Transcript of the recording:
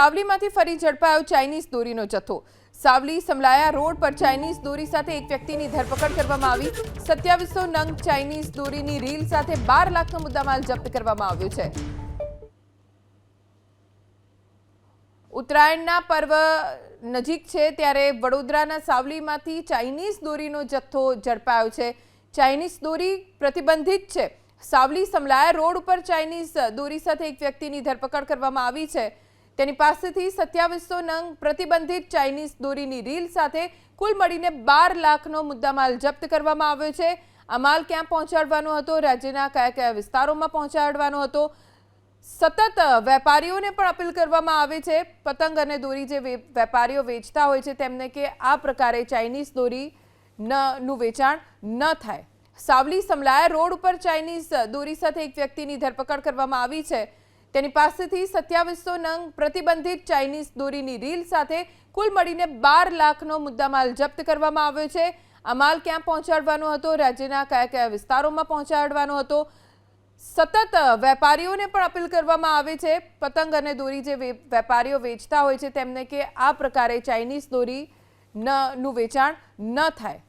સાવલીમાંથી ફરી ઝડપાયો ચાઇનીઝ દોરીનો જથ્થો. સાવલી સમલાયા રોડ પર ચાઇનીઝ દોરી સાથે એક વ્યક્તિની ધરપકડ કરવામાં આવી. સત્યાવીસો નંગ ચાઇનીઝ દોરીની રીલ સાથે બાર લાખનો મુદ્દામાલ જપ્ત કરવામાં આવ્યો છે. ઉત્તરાયણના પર્વ નજીક છે ત્યારે વડોદરાના સાવલીમાંથી ચાઇનીઝ દોરીનો જથ્થો ઝડપાયો છે. ચાઇનીઝ દોરી પ્રતિબંધિત છે. સાવલી સમલાયા રોડ ઉપર ચાઇનીઝ દોરી સાથે એક વ્યક્તિની ધરપકડ કરવામાં આવી છે. તેની પાસેથી સત્યાવીસો નંગ પ્રતિબંધિત ચાઇનીઝ દોરીની રીલ સાથે કુલ મળીને બાર લાખનો મુદ્દામાલ જપ્ત કરવામાં આવ્યો છે. આ માલ ક્યાં પહોંચાડવાનો હતો? રાજ્યના કયા કયા વિસ્તારોમાં પહોંચાડવાનો હતો? સતત વેપારીઓને પણ અપીલ કરવામાં આવે છે. પતંગ અને દોરી જે વેપારીઓ વેચતા હોય છે તેમને કે આ પ્રકારે ચાઇનીઝ દોરી ન, નું વેચાણ ન થાય. સાવલી સમલાયા રોડ ઉપર ચાઇનીઝ દોરી સાથે એક વ્યક્તિની ધરપકડ કરવામાં આવી છે. તેની પાસેથી સત્યાવીસો નંગ પ્રતિબંધિત ચાઇનીઝ દોરીની રીલ સાથે કુલ મળીને બાર લાખનો મુદ્દામાલ જપ્ત કરવામાં આવ્યો છે. આ માલ ક્યાં પહોંચાડવાનો હતો? રાજ્યના કયા કયા વિસ્તારોમાં પહોંચાડવાનો હતો? સતત વેપારીઓને પણ અપીલ કરવામાં આવે છે. પતંગ અને દોરી જે વેપારીઓ વેચતા હોય છે, તેમને કે આ પ્રકારે ચાઇનીઝ દોરી ન નું વેચાણ ન થાય.